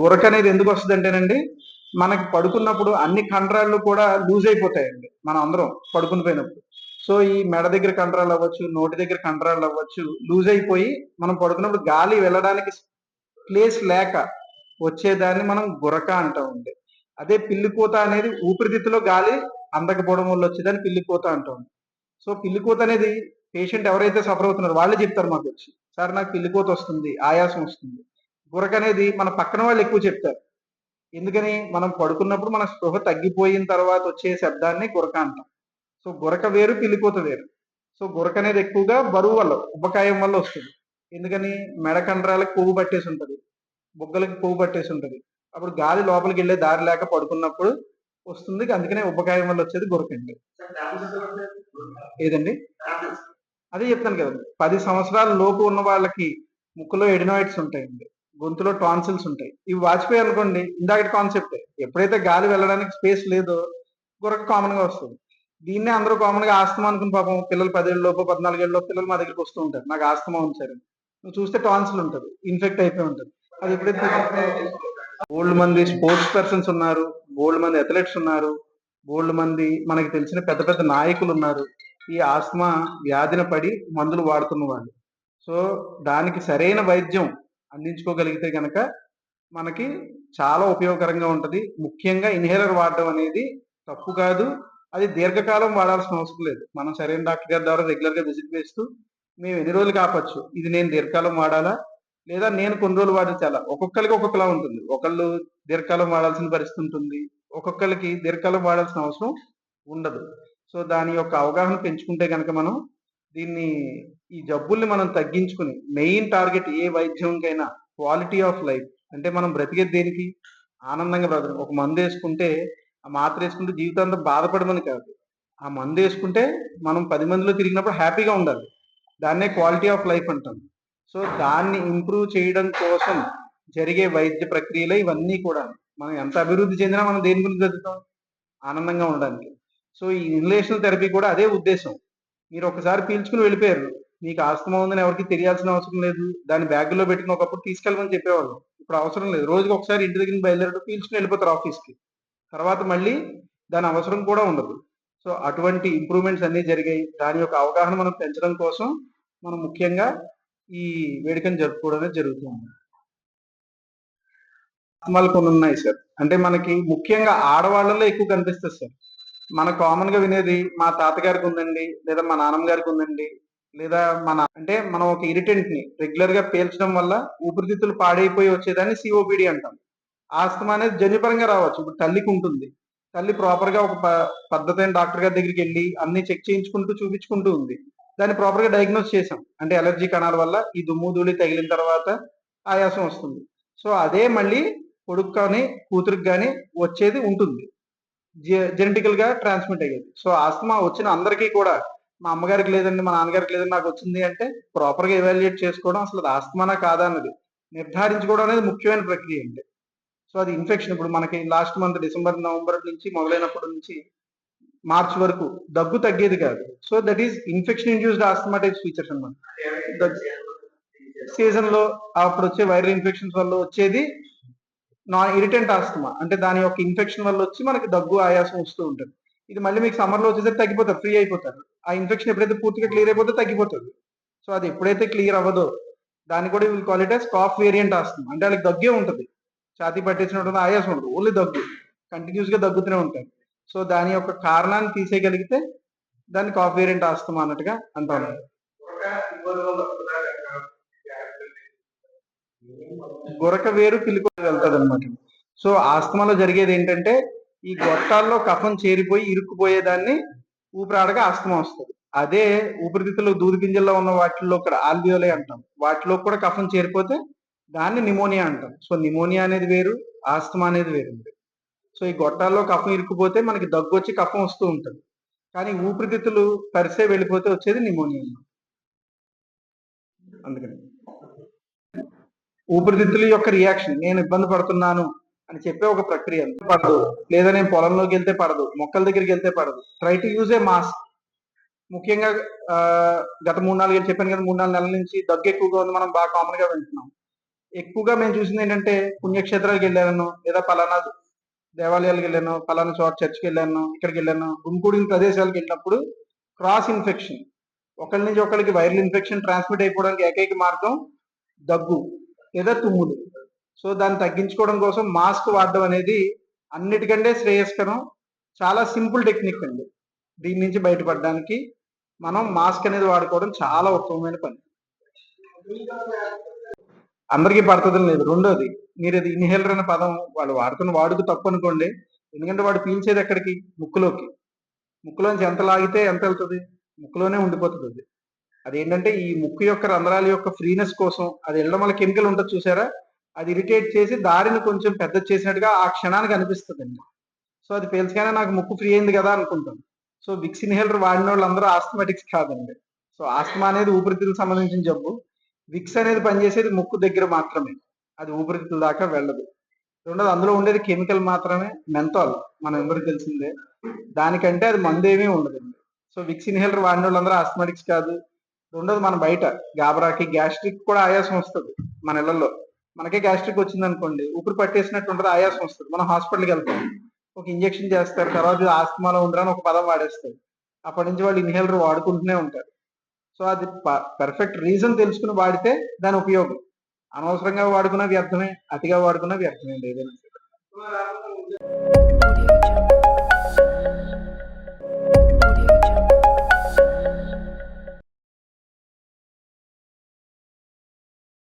గురక అనేది ఎందుకు వస్తుంది అంటేనండి మనకి పడుకున్నప్పుడు అన్ని కండరాలు కూడా లూజ్ అయిపోతాయండి మనం అందరం పడుకుని పోయినప్పుడు. సో ఈ మెడ దగ్గర కండరాలు అవ్వచ్చు నోటి దగ్గర కండరాలు అవ్వచ్చు లూజ్ అయిపోయి మనం పడుకున్నప్పుడు గాలి వెళ్ళడానికి ప్లేస్ లేక వచ్చేదాన్ని మనం గురక అంటామండి అదే పిల్లికోత అనేది ఊపిరితిత్తులో గాలి అందకపోవడం వల్ల వచ్చేదాన్ని పిల్లికోత అంటాం సో పిల్లికోత అనేది పేషెంట్ ఎవరైతే సఫర్ అవుతున్నారో వాళ్ళే చెప్తారు మాకు వచ్చి సార్ నాకు పిల్లికోత వస్తుంది ఆయాసం వస్తుంది. గురక అనేది మన పక్కన వాళ్ళు ఎక్కువ చెప్తారు. ఎందుకని? మనం పడుకున్నప్పుడు మన స్పృహ తగ్గిపోయిన తర్వాత వచ్చే శబ్దాన్ని గురక అంటాం. సో గురక వేరు పిల్లిపోత వేరు. సో గురక అనేది ఎక్కువగా బరువు వల్ల ఉబ్బకాయం వల్ల వస్తుంది. ఎందుకని? మెడ కండరాలకు కొవ్వు పట్టేసి ఉంటుంది. బుగ్గలకి కొవ్వు పట్టేసి ఉంటుంది. అప్పుడు గాలి లోపలికి వెళ్ళే దారి లేక పడుకున్నప్పుడు వస్తుంది. అందుకనే ఉబ్బకాయం వల్ల వచ్చేది గురకండి ఏదండి? అదే చెప్తాను కదండి. పది సంవత్సరాల లోపు ఉన్న వాళ్ళకి ముక్కులో ఎడినాయిడ్స్ ఉంటాయండి. గొంతులో టాన్సిల్స్ ఉంటాయి. ఇవి వాచిపోయి అనుకోండి ఇందాకటి కాన్సెప్ట్ ఎప్పుడైతే గాలి వెళ్ళడానికి స్పేస్ లేదో గురక కామన్గా వస్తుంది. దీన్నే అందరూ కామన్గా ఆస్తమా అనుకుని పాపం పిల్లలు పదేళ్ళ లోపు పద్నాలుగేళ్ళ లోపు పిల్లలు మా దగ్గరికి వస్తూ ఉంటారు. నాకు ఆస్తమా ఉంది సరే. నువ్వు చూస్తే టాన్సిల్ ఉంటుంది. ఇన్ఫెక్ట్ అయిపోయి ఉంటుంది. అది ఎప్పుడైతే బోల్డ్ మంది స్పోర్ట్స్ పర్సన్స్ ఉన్నారు బోల్డ్ మంది అథ్లెట్స్ ఉన్నారు బోల్డ్ మంది మనకి తెలిసిన పెద్ద పెద్ద నాయకులు ఉన్నారు ఈ ఆస్తమా వ్యాధిన పడి మందులు వాడుతున్న వాళ్ళు. సో దానికి సరైన వైద్యం అందించుకోగలిగితే కనుక మనకి చాలా ఉపయోగకరంగా ఉంటుంది. ముఖ్యంగా ఇన్హేలర్ వాడడం అనేది తప్పు కాదు. అది దీర్ఘకాలం వాడాల్సిన అవసరం లేదు. మనం సరైన డాక్టర్ గారి ద్వారా రెగ్యులర్గా విజిట్ చేస్తూ మేము ఎన్ని రోజులు కాపచ్చు? ఇది నేను దీర్ఘకాలం వాడాలా? లేదా నేను కొన్ని రోజులు వాడి చాలా. ఒక్కొక్కరికి ఒక్కొక్కలా ఉంటుంది. ఒకళ్ళు దీర్ఘకాలం వాడాల్సిన పరిస్థితి ఉంటుంది. ఒక్కొక్కరికి దీర్ఘకాలం వాడాల్సిన అవసరం ఉండదు. సో దాని యొక్క అవగాహన పెంచుకుంటే కనుక మనం దీన్ని ఈ జబ్బుల్ని మనం తగ్గించుకుని మెయిన్ టార్గెట్ ఏ వైద్యంకైనా క్వాలిటీ ఆఫ్ లైఫ్. అంటే మనం బ్రతికేది దేనికి? ఆనందంగా బ్రతకడం. ఒక మందు వేసుకుంటే ఆ మాత్ర వేసుకుంటే జీవితాంతం బాధపడమని కాదు. ఆ మందు వేసుకుంటే మనం పది మందిలో తిరిగినప్పుడు హ్యాపీగా ఉండాలి. దాన్నే క్వాలిటీ ఆఫ్ లైఫ్ అంటాం. సో దాన్ని ఇంప్రూవ్ చేయడం కోసం జరిగే వైద్య ప్రక్రియలు ఇవన్నీ కూడా. మనం ఎంత అభివృద్ధి చెందినా మనం దేని గురించి చదువుతాం ఆనందంగా ఉండడానికి. సో ఈ ఇన్లేషనల్ థెరపీ కూడా అదే ఉద్దేశం. మీరు ఒకసారి పీల్చుకుని వెళ్ళిపోయారు. మీకు ఆస్తమా ఉందని ఎవరికి తెలియాల్సిన అవసరం లేదు. దాన్ని బ్యాగ్లో పెట్టుకుని ఒకప్పుడు తీసుకెళ్ళమని చెప్పేవాళ్ళు. ఇప్పుడు అవసరం లేదు. రోజుకి ఒకసారి ఇంటి దగ్గర బయలుదేరడం పీల్చుకుని వెళ్ళిపోతారు ఆఫీస్కి. తర్వాత మళ్ళీ దాని అవసరం కూడా ఉండదు. సో అటువంటి ఇంప్రూవ్మెంట్స్ అన్ని జరిగాయి. దాని యొక్క అవగాహన మనం పెంచడం కోసం మనం ముఖ్యంగా ఈ వేడుకను జరుపుకోవడం అనేది జరుగుతుంది ఆస్తమాలు కొన్ని ఉన్నాయి సార్. అంటే మనకి ముఖ్యంగా ఆడవాళ్ళలో ఎక్కువ కనిపిస్తుంది సార్. మన కామన్గా వినేది మా తాతగారికి ఉందండి లేదా మా నాన్నమ్మ గారికి ఉందండి లేదా మన అంటే మనం ఒక ఇరిటెంట్ని రెగ్యులర్గా పేల్చడం వల్ల ఊపిరితిత్తులు పాడైపోయి వచ్చేదాన్ని సిఓపిడి అంటాం. ఆస్తమా అనేది జన్యుపరంగా రావచ్చు. ఇప్పుడు తల్లికి ఉంటుంది. తల్లి ప్రాపర్గా ఒక ప- పద్ధతి డాక్టర్ గారి దగ్గరికి వెళ్ళి అన్ని చెక్ చేయించుకుంటూ చూపించుకుంటూ ఉంది. దాన్ని ప్రాపర్గా డయాగ్నోస్ చేసాం అంటే ఎలర్జీ కణాల వల్ల ఈ దుమ్ము ధూళి తగిలిన తర్వాత ఆయాసం వస్తుంది. సో అదే మళ్ళీ కొడుకు కానీ కూతురికి కానీ వచ్చేది ఉంటుంది. జెనెటికల్గా ట్రాన్స్మిట్ అయ్యేది. సో ఆస్తమా వచ్చిన అందరికీ కూడా మా అమ్మగారికి లేదండి మా నాన్నగారికి లేదండి నాకు వచ్చింది అంటే ప్రాపర్గా ఎవాల్యుయేట్ చేసుకోవడం అసలు ఆస్తమానా కాదా అన్నది. నిర్ధారించుకోవడం అనేది ముఖ్యమైన ప్రక్రియ అండి. సో అది ఇన్ఫెక్షన్ ఇప్పుడు మనకి లాస్ట్ మంత్ డిసెంబర్ నవంబర్ నుంచి మొదలైనప్పటి నుంచి మార్చ్ వరకు దగ్గు తగ్గేది కాదు. So that is infection induced asthmatic features అనమాట సీజన్లో అప్పుడు వచ్చే వైరల్ ఇన్ఫెక్షన్స్ వల్ల వచ్చేది నాన్ ఇరిటెంట్ ఆస్తమా అంటే దాని యొక్క ఇన్ఫెక్షన్ వల్ల వచ్చి మనకి దగ్గు ఆయాసం వస్తూ ఉంటుంది. ఇది మళ్ళీ మీకు సమ్మర్లో వచ్చేసరికి తగ్గిపోతారు ఫ్రీ అయిపోతారు. ఆ ఇన్ఫెక్షన్ ఎప్పుడైతే పూర్తిగా క్లియర్ అయిపోతే తగ్గిపోతుంది. సో అది ఎప్పుడైతే క్లియర్ అవ్వదో దాన్ని కూడా will call it cough variant వస్తుంది అంటే వాళ్ళకి దగ్గే ఉంటుంది. ఛాతీ పట్టేసినట్టు ఆయాసం ఉంటుంది. ఓన్లీ దగ్గు. కంటిన్యూస్గా దగ్గుతూనే ఉంటారు సో దాని యొక్క కారణాన్ని తీసేయగలిగితే దాన్ని కాఫ్ వేరియంట్ ఆస్తమా అన్నట్టుగా అంత గురక వేరు పిలుపు వెళ్తుంది అనమాట సో ఆస్తమాలో జరిగేది ఏంటంటే ఈ గొట్టాల్లో కఫం చేరిపోయి ఇరుక్కుపోయేదాన్ని ఊపిరాడగా అస్తమం వస్తుంది. అదే ఊపిరితిత్తులు దూది గింజల్లో ఉన్న వాటిల్లో ఇక్కడ ఆల్వియోలే అంటాం. వాటిలో కూడా కఫం చేరిపోతే దాన్ని నిమోనియా అంటాం. సో నిమోనియా అనేది వేరు ఆస్తమా అనేది వేరు సో ఈ గొట్టాల్లో కఫం ఇరుక్కుపోతే మనకి దగ్గు వచ్చి కఫం వస్తూ ఉంటుంది. కానీ ఊపిరితిత్తులు పరిసే వెళ్ళిపోతే వచ్చేది నిమోనియా అందుకని. ఊపిరితిత్తుల యొక్క రియాక్షన్ నేను ఇబ్బంది పడుతున్నాను అని చెప్పే ఒక ప్రక్రియ. పడదు. లేదా నేను పొలంలోకి వెళ్తే పడదు. మొక్కల దగ్గరికి వెళ్తే పడదు. Try to use a mask ముఖ్యంగా ఆ, గత మూడు నాలుగు చెప్పాను కదా మూడు నాలుగు నెలల నుంచి దగ్గు ఎక్కువగా ఉంది. మనం బాగా కామన్గా వింటున్నాం. ఎక్కువగా మేము చూసింది ఏంటంటే పుణ్యక్షేత్రాలకు వెళ్ళాను. లేదా పలానా దేవాలయాలకు వెళ్ళాను. పలానా చోట చర్చికి వెళ్ళాను. ఇక్కడికి వెళ్ళాను. గుమికూడిన ప్రదేశాలకు వెళ్ళినప్పుడు క్రాస్ ఇన్ఫెక్షన్ ఒకరి నుంచి ఒకరికి వైరల్ ఇన్ఫెక్షన్ ట్రాన్స్మిట్ అయిపోవడానికి ఏకైక మార్గం దగ్గు. లేదా తుమ్ములు. సో దాన్ని తగ్గించుకోవడం కోసం మాస్క్ వాడడం అనేది అన్నిటికంటే శ్రేయస్కరం. చాలా సింపుల్ టెక్నిక్ అండి. దీని నుంచి బయటపడడానికి మనం మాస్క్ అనేది వాడుకోవడం చాలా ఉత్తమమైన పని. అందరికీ పడుతుంది లేదు. రెండోది మీరు అది ఇన్హేలర్ అనే పదం వాళ్ళు వాడుతున్న వాడుకు తప్పు అనుకోండి. ఎందుకంటే వాడు పీల్చేది ఎక్కడికి? ముక్కులోకి. ముక్కులోంచి ఎంత లాగితే ఎంత వెళ్తుంది? ముక్కులోనే ఉండిపోతుంది అది. అదేంటంటే ఈ ముక్కు యొక్క రంధ్రాల యొక్క ఫ్రీనెస్ కోసం అది వెళ్ళడం వల్ల కెమికల్ ఉంటుంది చూసారా? అది ఇరిటేట్ చేసి దారిని కొంచెం పెద్ద చేసినట్టుగా ఆ క్షణానికి అనిపిస్తుంది అండి సో అది పేల్చగానే నాకు ముక్కు ఫ్రీ అయింది కదా అనుకుంటాం. సో విక్స్ ఇన్హేలర్ వాడిన వాళ్ళందరూ ఆస్థమాటిక్స్ కాదండి. సో ఆస్తమా అనేది ఊపిరితిత్తులకు సంబంధించిన జబ్బు. విక్స్ అనేది పనిచేసేది ముక్కు దగ్గర మాత్రమే. అది ఊపిరితిత్తుల దాకా వెళ్ళదు. రెండోది అందులో ఉండేది కెమికల్ మాత్రమే. మెంతాల్ మన ఎవరికి తెలిసిందే. దానికంటే అది మందు ఏమీ ఉండదండి. సో విక్స్ ఇన్హేలర్ వాడిన వాళ్ళందరూ ఆస్థమాటిక్స్ కాదు. రెండోది మన బయట గాబరాకి గ్యాస్ట్రిక్ కూడా ఆయాసం వస్తుంది మన ఇళ్ళలో. మనకే గ్యాస్ట్రిక్ వచ్చింది అనుకోండి ఊపిరి పట్టేసినట్టు ఉంటుంది ఆయాసం వస్తుంది. మనం హాస్పిటల్కి వెళ్తాం. ఒక ఇంజెక్షన్ చేస్తారు తర్వాత ఇది ఆస్తమాలో ఉండరని ఒక పదం వాడేస్తారు. అప్పటి నుంచి వాళ్ళు ఇన్హేలర్ వాడుకుంటూనే ఉంటారు. సో అది పర్ఫెక్ట్ రీజన్ తెలుసుకుని వాడితే దాని ఉపయోగం. అనవసరంగా వాడుకున్న వ్యర్థమే అతిగా వాడుకున్న వ్యర్థమే. ఏదైనా సరే.